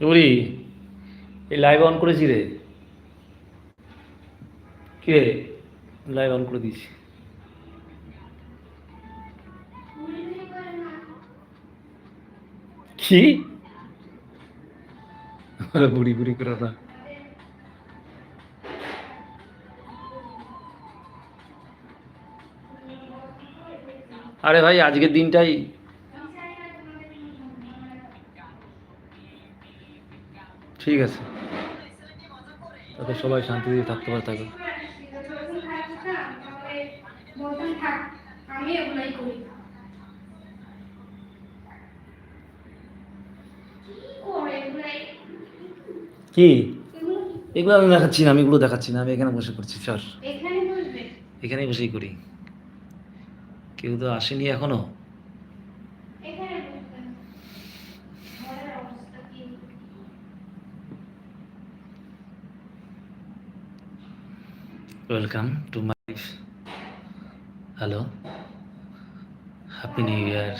বলি এই live on করেছি রে। কি রে? লাইভ অন করে দিয়েছি। কি? বুড়ি বুড়ি করে না। আরে ভাই, আজকের দিনটাই ঠিক আছে। তাতে সবাই শান্তি দিয়ে থাকতে পারে থাক কি? এগুলো আমি দেখাচ্ছি না আমি এগুলো দেখাচ্ছি না আমি এখানে বসে করছি চল। এখানে এখানেই বসেই করি। কেউ তো আসেনি এখানে বসবে ঘরের অবস্থা কি welcome to my hello happy new year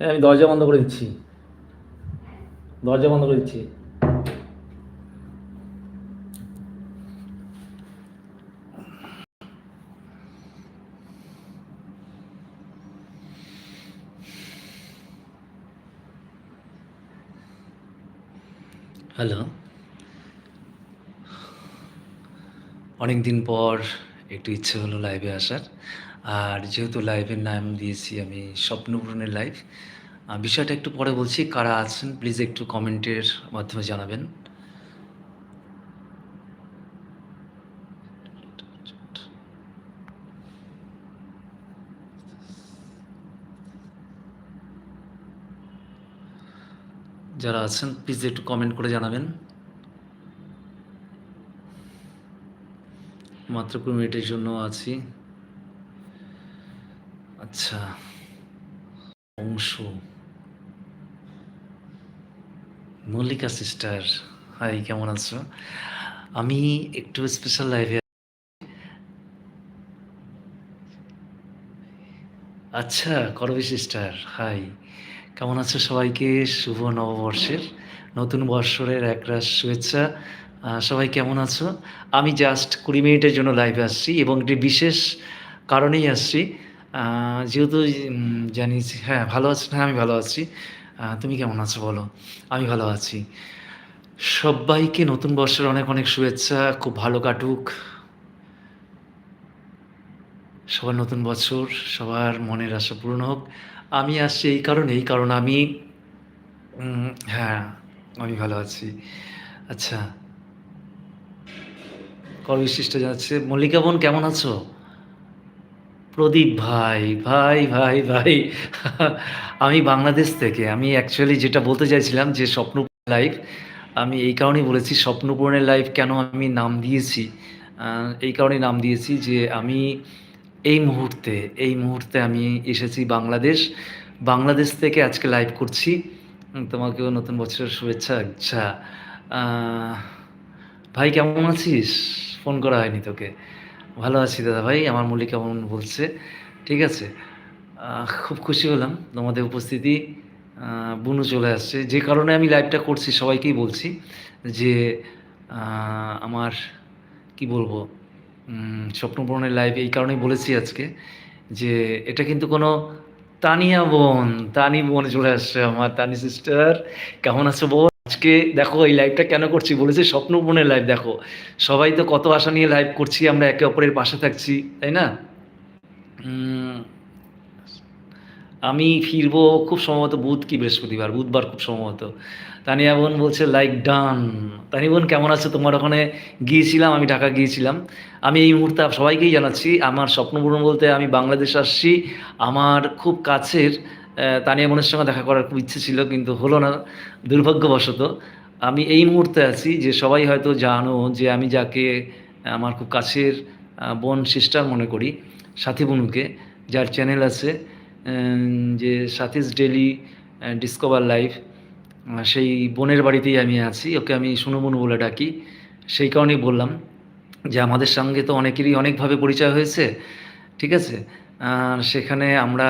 আমি দরজা বন্ধ করে দিচ্ছি। দরজা বন্ধ করে দিচ্ছি। হ্যালো। অনেক দিন পর একটু ইচ্ছে হলো লাইভে আসার। আর যেহেতু লাইভের নাম দিয়েছি আমি স্বপ্নপূরণের লাইভ বিষয়টা একটু পরে বলছি, কারা আছেন প্লিজ একটু কমেন্টের মাধ্যমে জানাবেন। যারা আছেন প্লিজ একটু কমেন্ট করে জানাবেন। মাত্র কুড়ি মিনিটের জন্য আছি। আচ্ছা অংশ। মল্লিকা সিস্টার হাই কেমন আছো? আমি একটু স্পেশাল লাইভে আচ্ছা করবি সিস্টার হাই কেমন আছো সবাইকে? শুভ নববর্ষের নতুন বৎসরের একরাশ শুভেচ্ছা। সবাই কেমন আছো? আমি জাস্ট কুড়ি মিনিটের জন্য লাইভে আসছি এবং একটি বিশেষ কারণেই আসছি। যেহেতু জানিস হ্যাঁ ভালো আছি হ্যাঁ আমি ভালো আছি। তুমি কেমন আছো বলো? আমি ভালো আছি। সবাইকে নতুন বর্ষের অনেক অনেক শুভেচ্ছা, খুব ভালো কাটুক। সবার নতুন বছর সবার মনের আশা পূরণ হোক। আমি আসছি এই কারণেই, কারণ আমি হ্যাঁ আমি ভালো আছি। আচ্ছা। কর বিশিষ্ট জানাচ্ছে মল্লিকা বোন, কেমন আছো? প্রদীপ ভাই ভাই ভাই ভাই। আমি বাংলাদেশ থেকে, আমি অ্যাকচুয়ালি যেটা বলতে চাইছিলাম যে স্বপ্ন লাইভ আমি এই কারণেই বলেছি স্বপ্নপূরণের লাইভ কেন আমি নাম দিয়েছি। এই কারণেই নাম দিয়েছি যে আমি এই মুহূর্তে এই মুহূর্তে আমি এসেছি বাংলাদেশ। বাংলাদেশ থেকে আজকে লাইভ করছি। তোমাকেও নতুন বছরের শুভেচ্ছা। আচ্ছা ভাই, কেমন আছিস? ফোন করা হয়নি তোকে। ভালো আছি দাদা ভাই, আমার মল্লিক কেমন বলছে? ঠিক আছে। খুব খুশি হলাম তোমাদের উপস্থিতি। বুনু চলে আসছে। যে কারণে আমি লাইভটা করছি, সবাইকেই বলছি যে আমার, কি বলব? স্বপ্নপূরণের লাইভ এই কারণেই বলেছি আজকে যে এটা কিন্তু কোনো তানিয়া বোন, তানি বোন চলে আসছে আমার, তানি সিস্টার কেমন আছো বোন আজকে দেখো এই লাইভটা কেন করছি? বলেছি স্বপ্নপূরণের লাইভ দেখো। সবাই তো কত আশা নিয়ে লাইভ করছি, আমরা একে অপরের পাশে থাকছি, তাই না? আমি ফিরবো খুব সম্ভবত বুধ কি বৃহস্পতিবার, বুধবার খুব সম্ভবত। তানিয়া বোন বলছে লাইক ডান তানি বোন, কেমন আছো? তোমার ওখানে গিয়েছিলাম, আমি ঢাকা গিয়েছিলাম। আমি এই মুহূর্তে সবাইকেই জানাচ্ছি, আমার স্বপ্নপূরণ বলতে আমি বাংলাদেশ আসছি। আমার খুব কাছের তানিয়া বোনের সঙ্গে দেখা করার খুব ইচ্ছে ছিল, কিন্তু হলো না, দুর্ভাগ্যবশত। আমি এই মুহূর্তে আছি যে সবাই হয়তো জানো যে আমি যাকে, আমার খুব কাছের বোন সিস্টার মনে করি, সাথী বনুকে, যার চ্যানেল আছে যে সাথীস ডেলি ডিসকভার লাইফ সেই বোনের বাড়িতেই আমি আছি, ওকে আমি সুনমনু বলে ডাকি। সেই কারণেই বললাম যে আমাদের সঙ্গে তো অনেকেরই অনেকভাবে পরিচয় হয়েছে, ঠিক আছে? সেখানে আমরা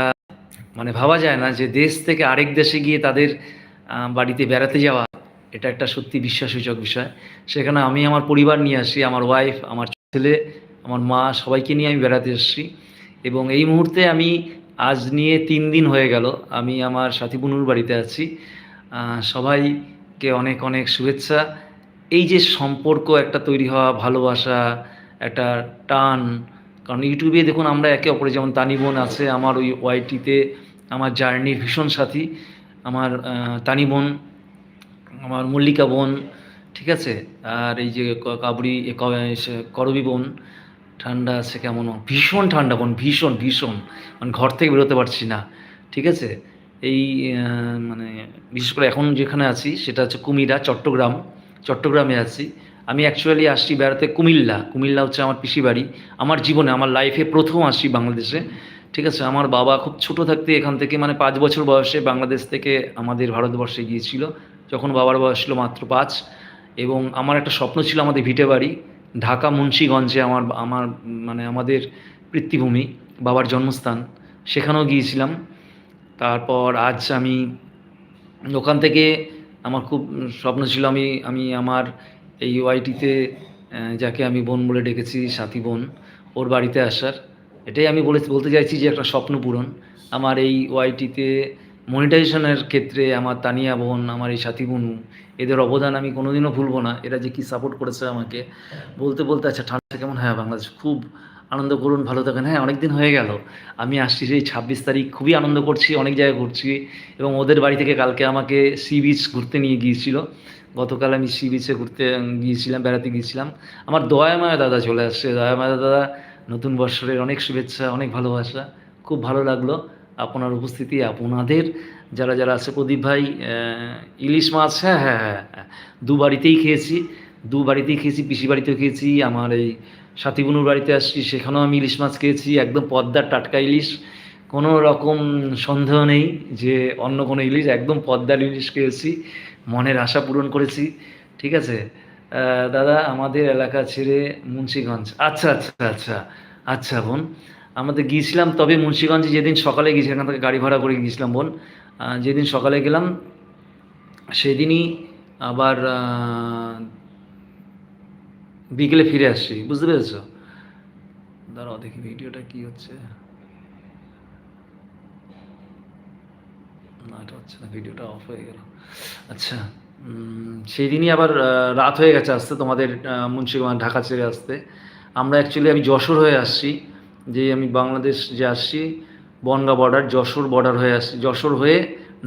মানে ভাবা যায় না যে দেশ থেকে আরেক দেশে গিয়ে তাদের বাড়িতে বেড়াতে যাওয়া, এটা একটা সত্যি বিশ্বাসসূচক বিষয়। সেখানে আমি আমার পরিবার নিয়ে আসি, আমার ওয়াইফ আমার ছেলে, আমার মা, সবাইকে নিয়ে আমি বেড়াতে এসেছি। এবং এই মুহূর্তে আমি আজ নিয়ে তিন দিন হয়ে গেল, আমি আমার সাথী বাড়িতে আছি। সবাইকে অনেক অনেক শুভেচ্ছা। এই যে সম্পর্ক একটা তৈরি হওয়া ভালোবাসা একটা টান কারণ ইউটিউবে দেখুন আমরা একে অপরে যেমন তানি বোন আছে আমার ওই ওয়াইটিতে আমার জার্নি ভীষণ সাথী। আমার আহ, তানি বোন আমার মল্লিকা বোন ঠিক আছে? আর এই যে ক- কাবরি সে করবি বোন ঠান্ডা আছে কেমন? ভীষণ ঠান্ডা বোন ভীষণ ভীষণ। মানে ঘর থেকে বেরোতে পারছি না ঠিক আছে? এই মানে বিশেষ করে এখন যেখানে আছি সেটা হচ্ছে কুমিরা চট্টগ্রাম। চট্টগ্রামে আছি। আমি অ্যাকচুয়ালি আসছি বেড়াতে কুমিল্লা। কুমিল্লা হচ্ছে আমার পিসি বাড়ি। আমার জীবনে, আমার লাইফে প্রথম আসছি বাংলাদেশে। ঠিক আছে? আমার বাবা খুব ছোট থাকতে এখান থেকে মানে পাঁচ বছর বয়সে বাংলাদেশ থেকে আমাদের ভারতবর্ষে গিয়েছিল। যখন বাবার বয়স ছিল মাত্র পাঁচ। এবং আমার একটা স্বপ্ন ছিল আমাদের ভিটে বাড়ি। ঢাকা মুন্সীগঞ্জে আমার আমার মানে আমাদের পিতৃভূমি বাবার জন্মস্থান। সেখানেও গিয়েছিলাম। তারপর আজ আমি ওখান থেকে আমার খুব স্বপ্ন ছিল আমি আমি আমার এই ওয়াইটিতে যাকে আমি বোন বলে ডেকেছি, সাথী বোন, ওর বাড়িতে আসার। এটাই আমি বলে, বলতে চাইছি যে একটা স্বপ্ন পূরণ। আমার এই ওয়াইটিতে মনিটাইজেশনের ক্ষেত্রে আমার তানিয়া বোন, আমার এই সাথী বোন, এদের অবদান আমি কোনোদিনও ভুলবো না। এরা যে কি সাপোর্ট করেছে আমাকে, বলতে বলতে আচ্ছা ঠান্ডা কেমন? হ্যাঁ বাংলাদেশ খুব আনন্দ করুন, ভালো থাকেন। হ্যাঁ অনেক দিন হয়ে গেল। আমি আসছি সেই ছাব্বিশ তারিখ। খুবই আনন্দ করছি, অনেক জায়গায় ঘুরছি। এবং ওদের বাড়ি থেকে কালকে আমাকে সি বিচ ঘুরতে নিয়ে গিয়েছিল। গতকাল আমি সি বিচে ঘুরতে গিয়েছিলাম, বেড়াতে গিয়েছিলাম। আমার দয়াময় দাদা চলে আসছে। দয়াময় দাদা, নতুন বৎসরের অনেক শুভেচ্ছা, অনেক ভালোবাসা। খুব ভালো লাগল আপনার উপস্থিতি, আপনাদের। যারা যারা আছে, প্রদীপ ভাই ইলিশ মাছ হ্যাঁ হ্যাঁ হ্যাঁ হ্যাঁ দু বাড়িতেই খেয়েছি। দু বাড়িতেই খেয়েছি পিসি বাড়িতেও খেয়েছি, আমার এই সাথীবনুর বাড়িতে আসছি, সেখানেও আমি ইলিশ মাছ খেয়েছি, একদম পদ্মার টাটকা ইলিশ। কোনো রকম সন্দেহ নেই যে অন্য কোনো ইলিশ, একদম পদ্মার ইলিশ খেয়েছি, মনের আশা পূরণ করেছি, ঠিক আছে? দাদা, আমাদের এলাকা ছেড়ে মুন্সিগঞ্জ। আচ্ছা আচ্ছা আচ্ছা আচ্ছা বোন আমাদের গিয়েছিলাম, তবে মুন্সিগঞ্জে যেদিন সকালে গিয়েছি এখান থেকে গাড়ি ভাড়া করে গিয়েছিলাম বোন। যেদিন সকালে গেলাম, সেদিনই আবার বিকেলে ফিরে আসছি বুঝতে পেরেছ? দাঁড়াও, দেখি ভিডিওটা কি হচ্ছে। না, এটা হচ্ছে না, ভিডিওটা অফ হয়ে গেল। আচ্ছা সেই দিনই আবার রাত হয়ে গেছে আসতে, তোমাদের মুন্সিগঞ্জ, ঢাকা ছেড়ে আসতে। আমরা অ্যাকচুয়ালি আমি যশোর হয়ে আসছি, যে আমি বাংলাদেশ যে আসছি, বনগা বর্ডার যশোর বর্ডার হয়ে আসছি, যশোর হয়ে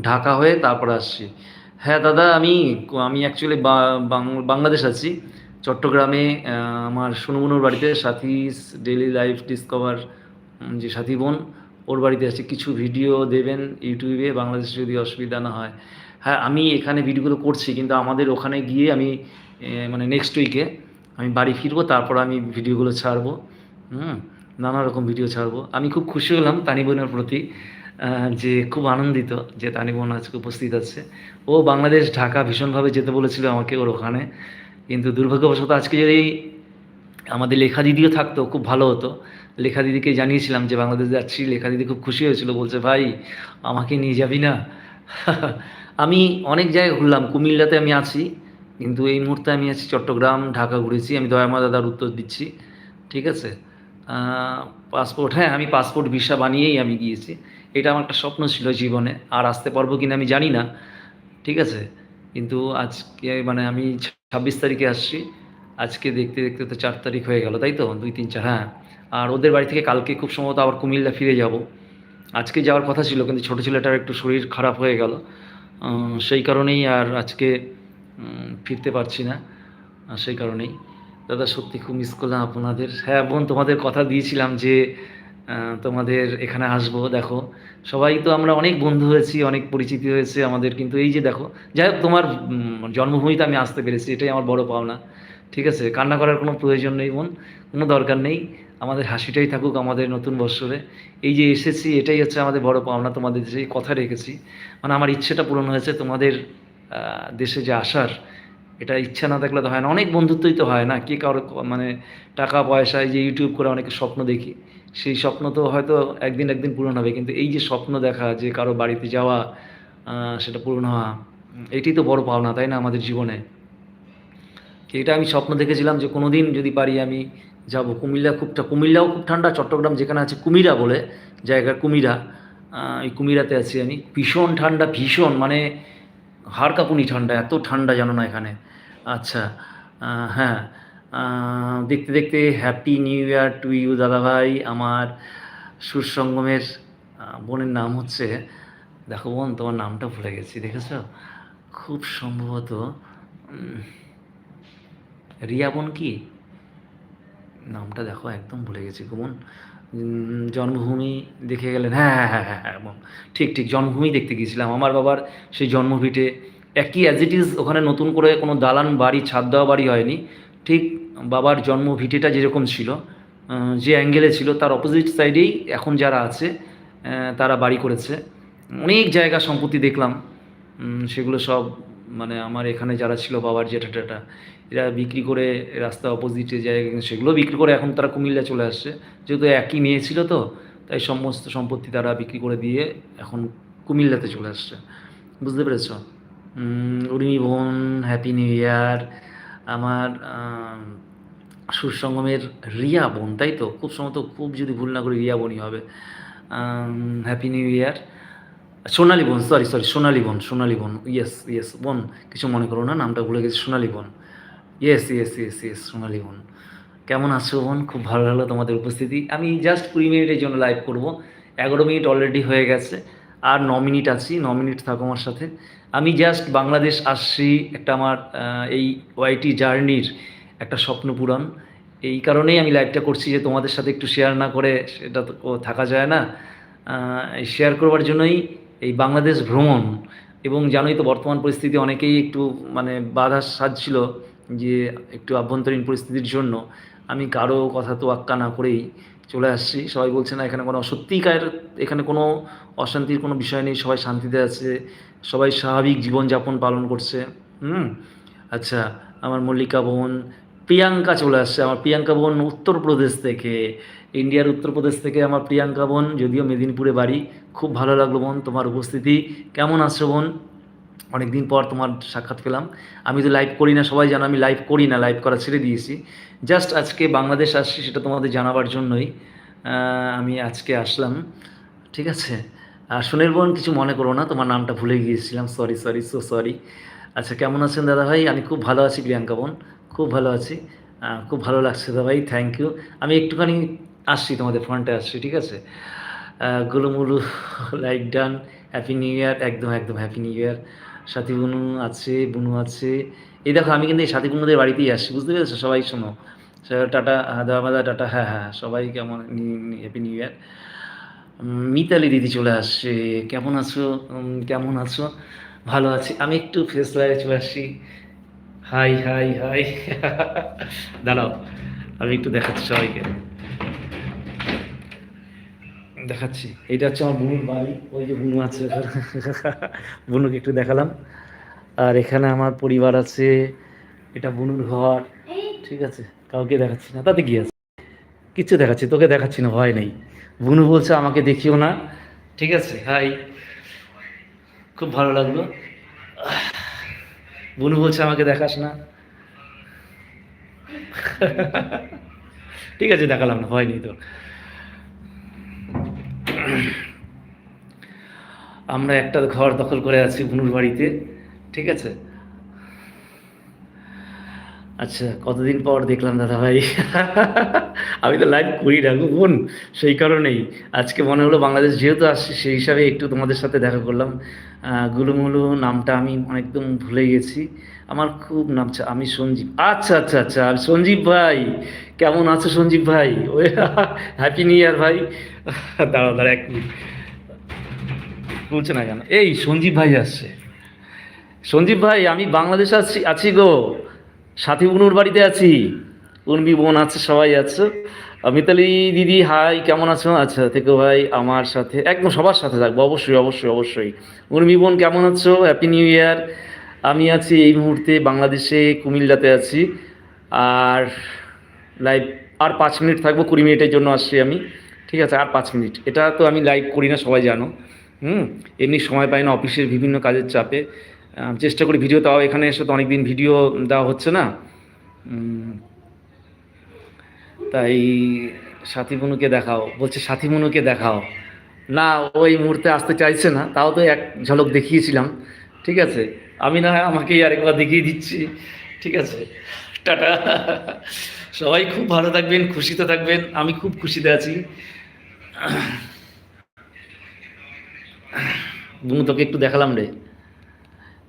ঢাকা হয়ে তারপর আসছি। হ্যাঁ দাদা, আমি আমি অ্যাকচুয়ালি বাংলাদেশ আছি। চট্টগ্রামে আমার সুনমুনুর বাড়িতে সাথী ডেইলি লাইফ ডিসকভার যে সাথী বোন, ওর বাড়িতে আছে কিছু ভিডিও দেবেন ইউটিউবে, বাংলাদেশে যদি অসুবিধা না হয়। হ্যাঁ আমি এখানে ভিডিওগুলো করছি, কিন্তু আমাদের ওখানে গিয়ে আমি মানে নেক্সট উইকে আমি বাড়ি ফিরবো, তারপর আমি ভিডিওগুলো ছাড়বো, হুম, নানা রকম ভিডিও ছাড়বো। আমি খুব খুশি হলাম তানি বোনের প্রতি যে খুব আনন্দিত যে তানি বোন আজকে উপস্থিত আছে। ও বাংলাদেশ ঢাকা ভীষণভাবে যেতে বলেছিল আমাকে ওর ওখানে। কিন্তু দুর্ভাগ্যবশত আজকে যদি আমাদের লেখা দিদিও থাকতো, খুব ভালো হতো। লেখা দিদিকে জানিয়েছিলাম যে, বাংলাদেশ যাচ্ছি লেখা দিদি খুব খুশি হয়েছিল, বলছে, ভাই, আমাকে নিয়ে যাবি না? আমি অনেক জায়গায় ঘুরলাম, কুমিল্লাতে আমি আছি, কিন্তু এই মুহূর্তে আমি আছি চট্টগ্রাম, ঢাকা ঘুরেছি। আমি দয়ামা দাদার উত্তর দিচ্ছি, ঠিক আছে? পাসপোর্ট হ্যাঁ আমি পাসপোর্ট, ভিসা বানিয়েই আমি গিয়েছি। এটা আমার একটা স্বপ্ন ছিল জীবনে, আর আসতে পারব কিনা আমি জানি না, ঠিক আছে? কিন্তু আজকে মানে আমি ছাব্বিশ তারিখে আসছি। আজকে দেখতে দেখতে তো চার তারিখ হয়ে গেল, তাই তো? দুই, তিন, চার হ্যাঁ। আর ওদের বাড়ি থেকে কালকে খুব সম্ভবত আবার কুমিল্লা ফিরে যাব। আজকে যাওয়ার কথা ছিল, কিন্তু ছোটো ছেলেটার একটু শরীর খারাপ হয়ে গেল। সেই কারণেই আর আজকে ফিরতে পারছি না। সেই কারণেই। দাদা, সত্যি খুব মিস করলাম আপনাদের। হ্যাঁ বোন, তোমাদের কথা দিয়েছিলাম যে তোমাদের এখানে আসব, দেখো। সবাই তো আমরা অনেক বন্ধু হয়েছি, অনেক পরিচিতি হয়েছে আমাদের, কিন্তু এই যে দেখো, যাই হোক, তোমার জন্মভূমিতে আমি আসতে পেরেছি, এটাই আমার বড় পাওনা, ঠিক আছে? কান্না করার কোনো প্রয়োজন নেই মন কোনো দরকার নেই, আমাদের হাসিটাই থাকুক আমাদের নতুন বৎসরে। এই যে এসেছি, এটাই হচ্ছে আমাদের বড় পাওনা, তোমাদের যে কথা রেখেছি। মানে আমার ইচ্ছেটা পূরণ হয়েছে, তোমাদের দেশে যে আসার, এটা ইচ্ছা না থাকলে তো হয় না। অনেক বন্ধুত্বই তো হয় না, কে কারও মানে টাকা পয়সা এই যে ইউটিউব করে অনেকে স্বপ্ন দেখি। সেই স্বপ্ন তো হয়তো একদিন একদিন পূরণ হবে, কিন্তু এই যে স্বপ্ন দেখা, যে কারও বাড়িতে যাওয়া সেটা পূরণ হওয়া, এটাই তো বড় পাওনা, তাই না, আমাদের জীবনে? এটা আমি স্বপ্ন দেখেছিলাম যে কোনো দিন যদি পারি আমি যাব। কুমিল্লা খুব কুমিল্লাও খুব ঠান্ডা, চট্টগ্রাম যেখানে আছে কুমিরা বলে জায়গা কুমিরা এই কুমিরাতে আছি আমি। ভীষণ ঠান্ডা, ভীষণ মানে হাড় কাঁপুনি ঠান্ডা, এত ঠান্ডা জানো না এখানে। আচ্ছা হ্যাঁ। দেখতে দেখতে happy new year to you দাদাভাই। আমার সুরসঙ্গমের বোনের নাম হচ্ছে, দেখো বোন, তোমার নামটা ভুলে গেছি, দেখেছ? খুব সম্ভবত রিয়া বোন কি? নামটা দেখো, একদম ভুলে গেছি বোন। জন্মভূমি দেখে গেলেন। হ্যাঁ হ্যাঁ হ্যাঁ হ্যাঁ হ্যাঁ ঠিক ঠিক, জন্মভূমি দেখতে গিয়েছিলাম। আমার বাবার সেই জন্মভিটে একই অ্যাজ ইট ইজ ওখানে নতুন করে কোনো দালান বাড়ি, ছাদ দেওয়া বাড়ি হয়নি। ঠিক বাবার জন্মভিটেটা যেরকম ছিল যে অ্যাঙ্গেলে ছিল তার অপোজিট সাইডেই এখন যারা আছে তারা বাড়ি করেছে। অনেক জায়গা সম্পত্তি দেখলাম সেগুলো সব মানে আমার এখানে যারা ছিল বাবার জেঠা টেটা এরা বিক্রি করে রাস্তা অপোজিটে জায়গা সেগুলো বিক্রি করে এখন তারা কুমিল্লা চলে আসছে। যেহেতু একই মেয়ে ছিল তো তাই সমস্ত সম্পত্তি তারা বিক্রি করে দিয়ে এখন কুমিল্লাতে চলে আসছে। বুঝতে পেরেছ? উর্মি বোন হ্যাপি নিউ ইয়ার আমার আম, সুরসঙ্গমের রিয়া বোন, তাই তো? খুব সম্ভবত খুব যদি ভুল না করি রিয়া বোনই হবে। হ্যাপি নিউ ইয়ার সোনালি বোন সরি সরি সোনালি বোন সোনালি বোন ইয়েস ইয়েস বোন, কিছু মনে করো না, নামটা ভুলে গেছি, সোনালি বোন। Yes yes yes yes Sonali বোন। কেমন আছো বোন? খুব ভালো লাগল তোমাদের উপস্থিতি। আমি জাস্ট কুড়ি মিনিটের জন্য লাইভ করব। এগারো মিনিট অলরেডি হয়ে গেছে, আর ন মিনিট আছি, ন মিনিট থাকো আমার সাথে। আমি জাস্ট বাংলাদেশ আসছি, একটা আমার এই ওয়াইটি জার্নির একটা স্বপ্ন পূরণ। এই কারণেই আমি লাইভটা করছি যে তোমাদের সাথে একটু শেয়ার না করে সেটা তো থাকা যায় না। শেয়ার করবার জন্যই এই বাংলাদেশ ভ্রমণ এবং জানোই তো বর্তমান পরিস্থিতি অনেকেই একটু মানে বাধা সাজছিল যে একটু আভ্যন্তরীণ পরিস্থিতির জন্য। আমি কারও কথা তো আক্কা না করেই চলে আসছি। সবাই বলছে, না, এখানে কোনো সত্যিকার এখানে কোনো অশান্তির কোনো বিষয় নেই, সবাই শান্তিতে আছে, সবাই স্বাভাবিক জীবনযাপন পালন করছে। হুম আচ্ছা আমার মল্লিকা বোন প্রিয়াঙ্কা চলে আসছে। আমার প্রিয়াঙ্কা বোন উত্তরপ্রদেশ থেকে। ইন্ডিয়ার উত্তরপ্রদেশ থেকে আমার প্রিয়াঙ্কা বোন, যদিও মেদিনীপুরে বাড়ি। খুব ভালো লাগল বোন তোমার উপস্থিতি। কেমন আছো বোন? অনেকদিন পর তোমার সাক্ষাৎ পেলাম। আমি তো লাইভ করি না, সবাই জানো আমি লাইভ করি না লাইভ করা ছেড়ে দিয়েছি। জাস্ট আজকে বাংলাদেশ আসছি, সেটা তোমাদের জানাবার জন্যই। আমি আজকে আসলাম। ঠিক আছে? আর সোনের বোন, কিছু মনে করো না, তোমার নামটা ভুলে গিয়েছিলাম। সরি সরি সো সরি আচ্ছা কেমন আছেন দাদা ভাই আমি খুব ভালো আছি প্রিয়াঙ্কা বোন। খুব ভালো আছি। খুব ভালো লাগছে দাদা ভাই থ্যাংক ইউ আমি একটুখানি আসছি তোমাদের ফ্রন্টে আসছি, ঠিক আছে? গুলুমুলু like done happy new year একদম একদম হ্যাপি নিউ ইয়ার সাথী বুনু আছে বুনু আছে। এই দেখো, আমি কিন্তু এই সাথী বুনুদের বাড়িতেই আসছি, বুঝতে পেরেছ? সবাই শোনো। টাটা দাদা টাটা হ্যাঁ হ্যাঁ সবাই কেমন হ্যাপি নিউ ইয়ার মিতালি দিদি চলে আসছে, কেমন আছো? কেমন আছো? ভালো আছি। আমি একটু ফেস লাইভে চলে আসছি। Hi hi hi. দাঁড়াও, আমি একটু দেখাচ্ছি সবাইকে। দেখাচ্ছি। এইটা হচ্ছে আমার বুনুর বাড়ি, ওই যে বুনু আছে। বুনুকে একটু দেখালাম। আর এখানে আমার পরিবার আছে, এটা বুনুর ঘর। ঠিক আছে, কাউকে দেখাচ্ছি না, তাতে কি আছে? কিচ্ছু দেখাচ্ছি, তোকে দেখাচ্ছি না, ভয় নেই। বুনু বলছে, আমাকে দেখিও না। ঠিক আছে, হাই। খুব ভালো লাগল। বুনু বলছে, আমাকে দেখাস না। ঠিক আছে, দেখালাম না, হয়নি তো। আমরা একটা ঘর দখল করে আছি বুনুর বাড়িতে, ঠিক আছে? আচ্ছা কতদিন পর দেখলাম দাদা ভাই? আমি তো লাইভ করি না বোন, সেই কারণেই। আজকে মনে হলো বাংলাদেশ যেহেতু আসছি, সেই হিসাবে একটু তোমাদের সাথে দেখা করলাম। গুলুমুলু নামটা আমি একদম ভুলে গেছি। আমার খুব নাম আমি সঞ্জীব। আচ্ছা আচ্ছা আচ্ছা সঞ্জীব ভাই, কেমন আছো সঞ্জীব ভাই? ওই হ্যাপি নিউ ইয়ার ভাই। দাঁড়া দাঁড়া এক মিনিট বলছে না কেন? এই, সঞ্জীব ভাই আসছে। সঞ্জীব ভাই, আমি বাংলাদেশে আছি আছি গো। সাথী বুনুর বাড়িতে আছি। উর্মি বোন আছে, সবাই আছে। মিতালি দিদি, হাই, কেমন আছো? আচ্ছা থেকে ভাই, আমার সাথে, একদম সবার সাথে থাকব, অবশ্যই অবশ্যই অবশ্যই। উর্মি বোন, কেমন আছো? হ্যাপি নিউ ইয়ার আমি আছি এই মুহূর্তে বাংলাদেশে, কুমিল্লাতে আছি। আর লাইভ আর পাঁচ মিনিট থাকব, কুড়ি মিনিটের জন্য আসছি আমি। ঠিক আছে, আর পাঁচ মিনিট। এটা তো আমি লাইভ করি না, সবাই জানো। হুম, এমনি সময় পাই না, অফিসের বিভিন্ন কাজের চাপে। চেষ্টা করি ভিডিও তাও এখানে এসে তো অনেকদিন ভিডিও দেওয়া হচ্ছে না। তাই সাথী মনুকে দেখাও। বলছে সাথী মনুকে দেখাও। না ওই মুহূর্তে আসতে চাইছে না। তাও তো এক ঝলক দেখিয়েছিলাম। ঠিক আছে? আমি না আমাকেই আরেকবার দেখিয়ে দিচ্ছি। ঠিক আছে? টাটা। সবাই খুব ভালো থাকবেন, খুশিতে থাকবেন। আমি খুব খুশিতে আছি। বুনু তোকে একটু দেখালাম রে।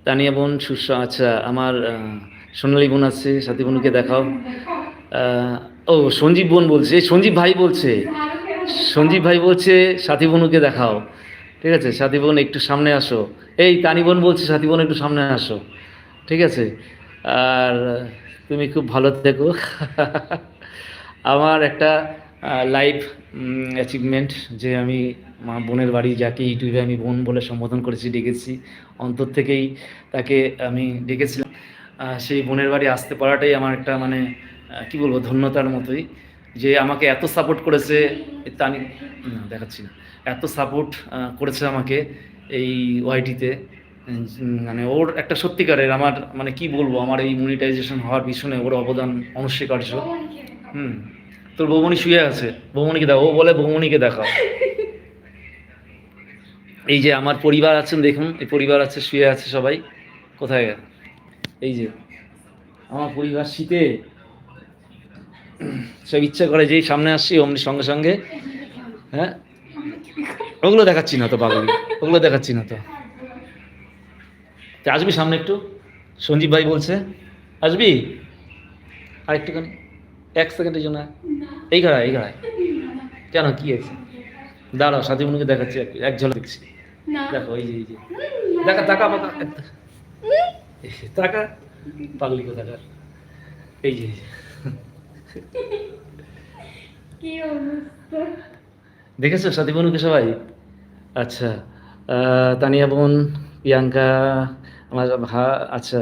তানিয়া বোন, সুস্বা আচ্ছা আমার সোনালী বোন আছে, সাথী বোনকে দেখাও। ও, সঞ্জীব বোন বলছে, সঞ্জীব ভাই বলছে, সঞ্জীব ভাই বলছে, সাথী বোনকে দেখাও। ঠিক আছে, সাথী বোন, একটু সামনে আসো। এই, তানি বোন বলছে, সাথী বোন, একটু সামনে আসো। ঠিক আছে, আর তুমি খুব ভালো থেকো। আমার একটা লাইফ অ্যাচিভমেন্ট যে আমি মা বোনের বাড়ি যাকে ইউটিউবে আমি বোন বলে সম্বোধন করেছি, ডেকেছি। অন্তর থেকেই তাকে আমি ডেকেছিলাম। সেই বোনের বাড়ি আসতে পারাটাই আমার একটা মানে কি বলব, ধন্যতার মতোই। যে আমাকে এত সাপোর্ট করেছে না দেখাচ্ছি না। এত সাপোর্ট করেছে আমাকে এই ওয়াইটিতে মানে ওর একটা সত্যিকারের আমার মানে কি বলব, আমার এই মনিটাইজেশন হওয়ার পিছনে ওর অবদান অনস্বীকার্য। হুম। তোর বৌমণি শুয়ে আছে। বৌমণিকে দেখো, ও বলে বৌমণিকে দেখাও। এই যে আমার পরিবার আছেন, দেখুন, এই পরিবার আছে, শুয়ে আছে সবাই। কোথায় গেল? এই যে, আমার পরিবার শীতে। সব ইচ্ছা করে যেই সামনে আসছি, অমনি সঙ্গে সঙ্গে। হ্যাঁ? ওগুলো দেখাচ্ছি না তো, পাগলি। ওগুলো দেখাচ্ছি না তো। তা আসবি সামনে একটু? সঞ্জীব ভাই বলছে। আসবি? আর একটুখানি এক সেকেন্ডের জন্য। এই ঘাড়ায় এই ঘাড়ায় কেন কি আছে দাঁড়াও সাথী মনুকে দেখাচ্ছি এক- ঝলক দেখছি। দেখো এই যে এই যে। দেখা তাকা পাকা তাকা পাগলি কো তাকা এই যে। কি দেখেছ সাথী বোনকে সবাই? আচ্ছা তানিয়া বোন প্রিয়াঙ্কা আমার ভা আচ্ছা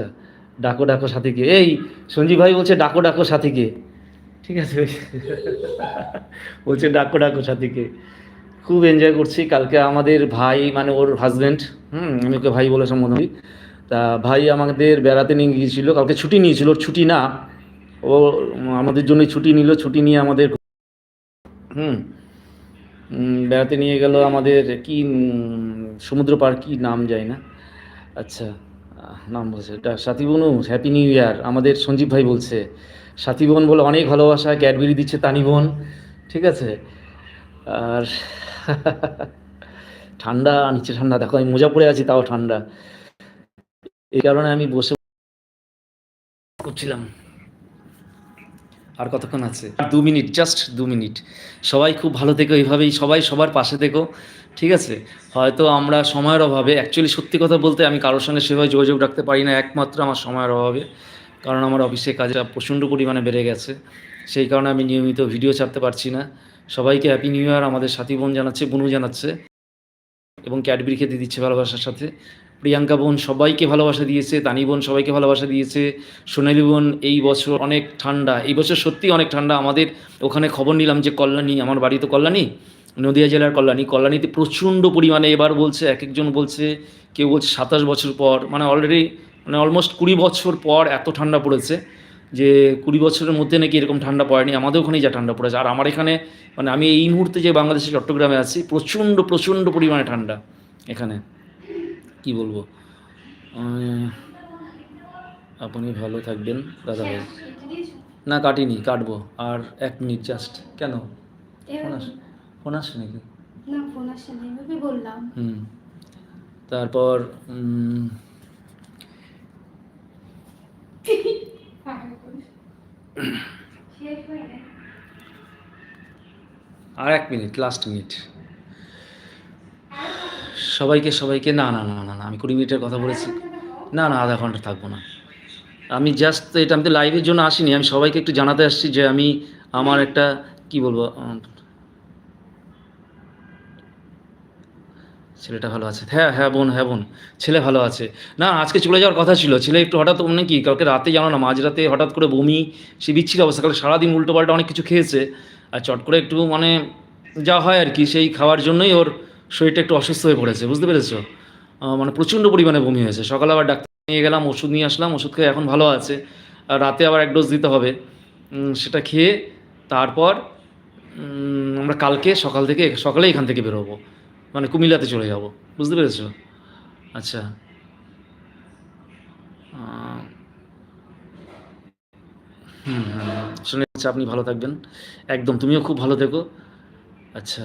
ডাকো ডাকো সাথীকে। এই সঞ্জীব ভাই বলছে ডাকো ডাকো সাথীকে। ঠিক আছে। বলছে, ডাকো ডাকো সাথীকে। খুব এনজয় করছি। কালকে আমাদের ভাই মানে ওর হাজব্যান্ড হুম, আমি ওকে ভাই বলে সম্বোধন তা ভাই আমাদের বেড়াতে নিয়ে গিয়েছিল, কালকে ছুটি নিয়েছিল, ওর ছুটি না। ও আমাদের জন্য ছুটি নিল, ছুটি নিয়ে আমাদের হুম বেড়াতে নিয়ে গেল আমাদের কি সমুদ্র পার কি নাম যায় না। আচ্ছা নাম বলছে সাথী বনু হ্যাপি নিউ ইয়ার আমাদের সঞ্জীব ভাই বলছে। সাথী বোন বলে অনেক ভালোবাসা, ক্যাডবেরি দিচ্ছে তানি বোন, ঠিক আছে? আর ঠান্ডা, নিচে ঠান্ডা, দেখো আমি মোজা পড়ে আছি, তাও ঠান্ডা। এই কারণে আমি বসে করছিলাম। আর কতক্ষণ আছে? দু মিনিট জাস্ট দু মিনিট। সবাই খুব ভালো থেকো, এইভাবেই সবাই সবার পাশে থেকো, ঠিক আছে? হয়তো আমরা সময়ের অভাবে অ্যাকচুয়ালি সত্যি কথা বলতে আমি কারোর সঙ্গে সেভাবে যোগাযোগ রাখতে পারি না, একমাত্র আমার সময়ের অভাবে। কারণ আমার অফিসে কাজটা প্রচণ্ড পরিমাণে বেড়ে গেছে। সেই কারণে আমি নিয়মিত ভিডিও ছাড়তে পারছি না। সবাইকে হ্যাপি নিউ ইয়ার আমাদের সাথী বোন জানাচ্ছে, বনু জানাচ্ছে এবং ক্যাডবেরি খেতে দিচ্ছে ভালোবাসার সাথে। প্রিয়াঙ্কা বোন সবাইকে ভালোবাসা দিয়েছে তানি বোন সবাইকে ভালোবাসা দিয়েছে, সোনালি বোন এই বছর অনেক ঠান্ডা, এই বছর সত্যি অনেক ঠান্ডা। আমাদের ওখানে খবর নিলাম যে কল্যাণী, আমার বাড়ি তো কল্যাণী, নদিয়া জেলার কল্যাণী। কল্যাণীতে প্রচণ্ড পরিমাণে এবার বলছে, এক একজন বলছে, কেউ বলছে সাতাশ বছর পর মানে অলরেডি মানে অলমোস্ট কুড়ি বছর পর এত ঠান্ডা পড়েছে যে কুড়ি বছরের মধ্যে নাকি এরকম ঠান্ডা পড়েনি আমাদের ওখানেই যা ঠান্ডা পড়েছে। আর আমার এখানে মানে আমি এই মুহূর্তে যে বাংলাদেশের চট্টগ্রামে আছি প্রচণ্ড প্রচণ্ড পরিমাণে ঠান্ডা এখানে। কি বলব? আপনি ভালো থাকবেন দাদা ভাই। না কাটিনি কাটবো। আর এক মিনিট জাস্ট কেন? ফোন আস ফোন আসছে নাকি? না ফোন আসে না বললাম। হুম। তারপর উম, শেষ হয়ে গেছে আর এক মিনিট লাস্ট মিনিট সবাইকে সবাইকে, না না না না না, আমি কুড়ি মিনিটের কথা বলেছি। না না, আধা ঘণ্টা থাকব না। আমি জাস্ট এটা আমি তো লাইভের জন্য আসিনি, আমি সবাইকে একটু জানাতে আসছি যে আমি আমার একটা, কি বলব ছেলেটা ভালো আছে। হ্যাঁ হ্যাঁ বোন হ্যাঁ বোন, ছেলে ভালো আছে। না, আজকে চলে যাওয়ার কথা ছিল। ছেলে একটু হঠাৎ মানে কি, কালকে রাতে জানো না, মাঝরাতে হঠাৎ করে বমি, সে বিচ্ছির অবস্থা। কালকে সারাদিন উল্টো পাল্টা অনেক কিছু খেয়েছে। আর চট করে একটু মানে যা হয় আর কি, সেই খাওয়ার জন্যই ওর শরীরটা একটু অসুস্থ হয়ে পড়েছে। বুঝতে পেরেছ? মানে প্রচণ্ড পরিমাণে বমি হয়েছে। সকালে আবার ডাক্তার নিয়ে গেলাম, ওষুধ নিয়ে আসলাম, ওষুধ খেয়ে এখন ভালো আছে। আর রাতে আবার এক ডোজ দিতে হবে। সেটা খেয়ে তারপর আমরা কালকে সকাল থেকে, সকালে এখান থেকে বেরোবো। মানে কুমিল্লাতে চলে যাব। বুঝতে পেরেছ? আচ্ছা। হুম হুম শুনে আপনি ভালো থাকবেন। একদম তুমিও খুব ভালো থেকো। আচ্ছা।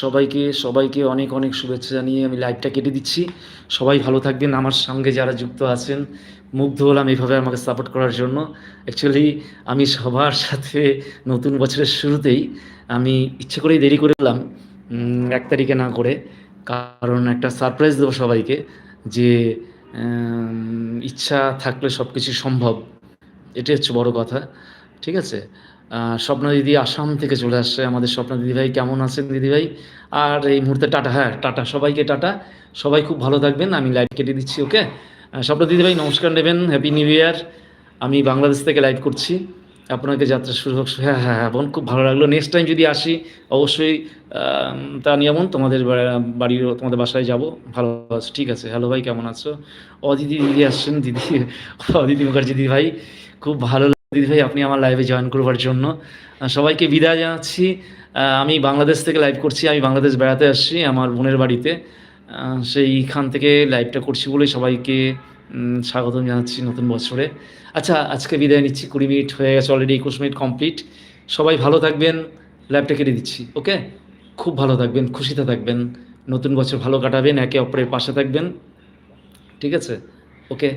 সবাইকে সবাইকে অনেক অনেক শুভেচ্ছা জানিয়ে আমি লাইভটা কেটে দিচ্ছি। সবাই ভালো থাকবেন। আমার সঙ্গে যারা যুক্ত আছেন মুগ্ধ হলাম এইভাবে আমাকে সাপোর্ট করার জন্য। অ্যাকচুয়ালি আমি সবার সাথে নতুন বছরের শুরুতেই আমি ইচ্ছে করেই দেরি করে উম, এক তারিখে না করে, কারণ একটা সারপ্রাইজ দেবো সবাইকে যে ইচ্ছা থাকলে সব কিছু সম্ভব। এটাই হচ্ছে বড় কথা, ঠিক আছে? স্বপ্না দিদি আসাম থেকে চলে আসছে আমাদের স্বপ্না দিদিভাই কেমন আছেন দিদিভাই আর এই মুহূর্তে টাটা হ্যাঁ টাটা, সবাইকে টাটা। সবাই খুব ভালো থাকবেন, আমি লাইভ কেটে দিচ্ছি ওকে স্বপ্না দিদিভাই নমস্কার নেবেন হ্যাপি নিউ ইয়ার আমি বাংলাদেশ থেকে লাইভ করছি। আপনাকে যাত্রা শুরু হোক হ্যাঁ হ্যাঁ হ্যাঁ বোন, খুব ভালো লাগল। নেক্সট টাইম যদি আসি, অবশ্যই তা নিয়মন তোমাদের বাড়ির তোমাদের বাসায় যাব। ভালো আছো ঠিক আছে। হ্যালো ভাই কেমন আছো? অদিতি দিদি আসছেন দিদি অদিতি মুখার্জি দিদি ভাই। খুব ভালো দিদি ভাই আপনি আমার লাইভে জয়েন করবার জন্য। সবাইকে বিদায় জানাচ্ছি। আমি বাংলাদেশ থেকে লাইভ করছি আমি বাংলাদেশ বেড়াতে আসছি আমার বোনের বাড়িতে। সেইখান থেকে লাইভটা করছি বলে সবাইকে উম, স্বাগতম জানাচ্ছি নতুন বছরে। আচ্ছা আজকে বিদায় নিচ্ছি কুড়ি মিনিট হয়ে গেছে অলরেডি একুশ মিনিট কমপ্লিট সবাই ভালো থাকবেন লাইভটা কেটে দিচ্ছি ওকে খুব ভালো থাকবেন, খুশিতে থাকবেন, নতুন বছর ভালো কাটাবেন, একে অপরের পাশে থাকবেন, ঠিক আছে? ওকে